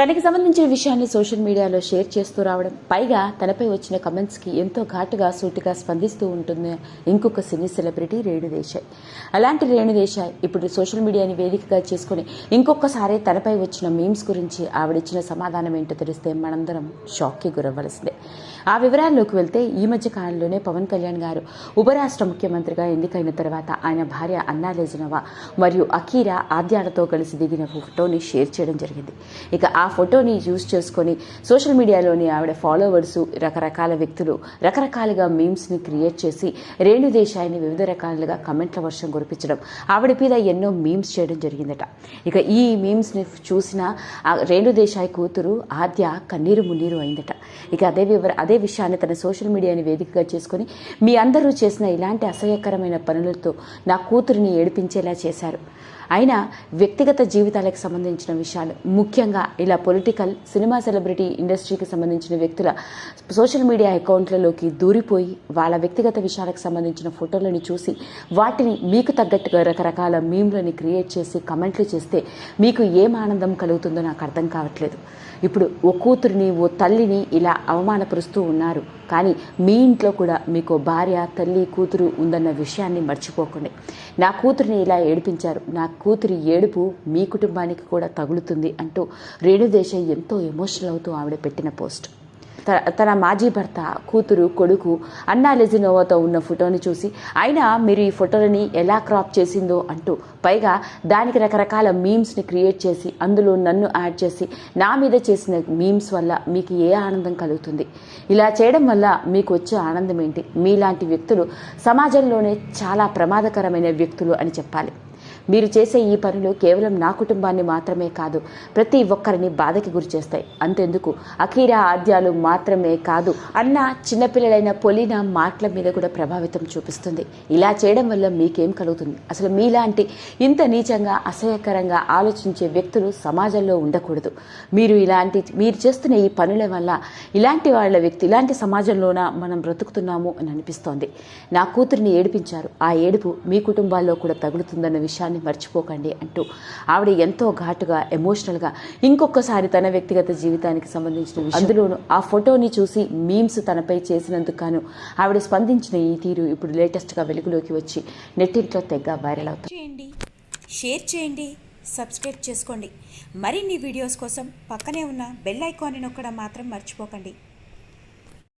తనకి సంబంధించిన విషయాన్ని సోషల్ మీడియాలో షేర్ చేస్తూ రావడం పైగా తనపై వచ్చిన కమెంట్స్కి ఎంతో ఘాటుగా సూటిగా స్పందిస్తూ ఉంటుంది. ఇంకొక సినీ సెలబ్రిటీ రేణుదేశాయ్. అలాంటి రేణుదేశాయ్ ఇప్పుడు సోషల్ మీడియాని వేదికగా చేసుకుని ఇంకొకసారి తనపై వచ్చిన మీమ్స్ గురించి ఆవిడిచ్చిన సమాధానం ఏంటో తెలిస్తే మనందరం షాక్కి గురవ్వలసిందే. ఆ వివరాల్లోకి వెళ్తే ఈ మధ్య కాలంలోనే పవన్ కళ్యాణ్ గారు ఉపరాష్ట్ర ముఖ్యమంత్రిగా ఎన్నికైన తర్వాత ఆయన భార్య అన్నా లెజనవా మరియు అకీరా ఆద్యాలతో కలిసి దిగిన ఫోటోని షేర్ చేయడం జరిగింది. ఇక ఆ ఫోటోని యూజ్ చేసుకొని సోషల్ మీడియాలోని ఆవిడ ఫాలోవర్స్ రకరకాల వ్యక్తులు రకరకాలుగా మీమ్స్ని క్రియేట్ చేసి రేణు దేశాయిని వివిధ రకాలుగా కమెంట్ల వర్షం కురిపించడం ఆవిడ మీద ఎన్నో మీమ్స్ చేయడం జరిగిందట. ఇక ఈ మీమ్స్ని చూసిన రేణు దేశాయ్ కూతురు ఆద్య కన్నీరు మున్నీరు అయిందట. ఇక అదే వివర అదే విషయాన్ని తన సోషల్ మీడియాని వేదికగా చేసుకొని మీ అందరూ చేసిన ఇలాంటి అసహ్యకరమైన పనులతో నా కూతురిని ఏడిపించేలా చేశారు. అయినా వ్యక్తిగత జీవితాలకు సంబంధించిన విషయాలు ముఖ్యంగా ఇలా పొలిటికల్ సినిమా సెలబ్రిటీ ఇండస్ట్రీకి సంబంధించిన వ్యక్తుల సోషల్ మీడియా అకౌంట్లలోకి దూరిపోయి వాళ్ళ వ్యక్తిగత విషయాలకు సంబంధించిన ఫోటోలను చూసి వాటిని మీకు తగ్గట్టుగా రకరకాల మీమ్లని క్రియేట్ చేసి కమెంట్లు చేస్తే మీకు ఏం ఆనందం కలుగుతుందో నాకు అర్థం కావట్లేదు. ఇప్పుడు ఓ కూతురిని ఓ తల్లిని ఇలా అవమానపరుస్తూ ఉన్నారు. కానీ మీ ఇంట్లో కూడా మీకు భార్య తల్లి కూతురు ఉందన్న విషయాన్ని మర్చిపోకండి. నా కూతురిని ఇలా ఏడిపించారు. నా కూతురి ఏడుపు మీ కుటుంబానికి కూడా తగులుతుంది అంటూ రేణుదేశాయ్ ఎంతో ఎమోషనల్ అవుతూ ఆవిడ పెట్టిన పోస్ట్. తన మాజీ భర్త కూతురు కొడుకు అన్నా లెజినోవాతో ఉన్న ఫోటోని చూసి అయినా మీరు ఈ ఫోటోలని ఎలా క్రాప్ చేసిందో అంటూ పైగా దానికి రకరకాల మీమ్స్ని క్రియేట్ చేసి అందులో నన్ను యాడ్ చేసి నా మీద చేసిన మీమ్స్ వల్ల మీకు ఏ ఆనందం కలుగుతుంది? ఇలా చేయడం వల్ల మీకు వచ్చే ఆనందం ఏంటి? మీలాంటి వ్యక్తులు సమాజంలోనే చాలా ప్రమాదకరమైన వ్యక్తులు అని చెప్పాలి. మీరు చేసే ఈ పనులు కేవలం నా కుటుంబాన్ని మాత్రమే కాదు ప్రతి ఒక్కరిని బాధకి గురి చేస్తాయి. అంతెందుకు? అఖీరా ఆద్యాలు మాత్రమే కాదు అన్న చిన్నపిల్లలైన పొలిన మాటల మీద కూడా ప్రభావితం చూపిస్తుంది. ఇలా చేయడం వల్ల మీకేం కలుగుతుంది? అసలు మీలాంటి ఇంత నీచంగా అసహ్యకరంగా ఆలోచించే వ్యక్తులు సమాజంలో ఉండకూడదు. మీరు ఇలాంటి మీరు చేస్తున్న ఈ పనుల వల్ల ఇలాంటి వాళ్ళ వ్యక్తి ఇలాంటి సమాజంలోన మనం బ్రతుకుతున్నాము అని అనిపిస్తోంది. నా కూతురిని ఏడిపించారు. ఆ ఏడుపు మీ కుటుంబాల్లో కూడా తగులుతుందన్న విషయాన్ని మర్చిపోకండి అంటూ ఆవిడ ఎంతో ఘాటుగా ఎమోషనల్గా ఇంకొకసారి తన వ్యక్తిగత జీవితానికి సంబంధించిన అందులోనూ ఆ ఫోటోని చూసి మీమ్స్ తనపై చేసినందుకు గాను ఆవిడ స్పందించిన ఈ తీరు ఇప్పుడు లేటెస్ట్గా వెలుగులోకి వచ్చి నెట్టింట్లో తెగ వైరల్ అవుతుంది. చేయండి షేర్ చేయండి సబ్స్క్రైబ్ చేసుకోండి. మరిన్ని వీడియోస్ కోసం పక్కనే ఉన్న బెల్ ఐకాన్ని నొక్కడం మాత్రం మర్చిపోకండి.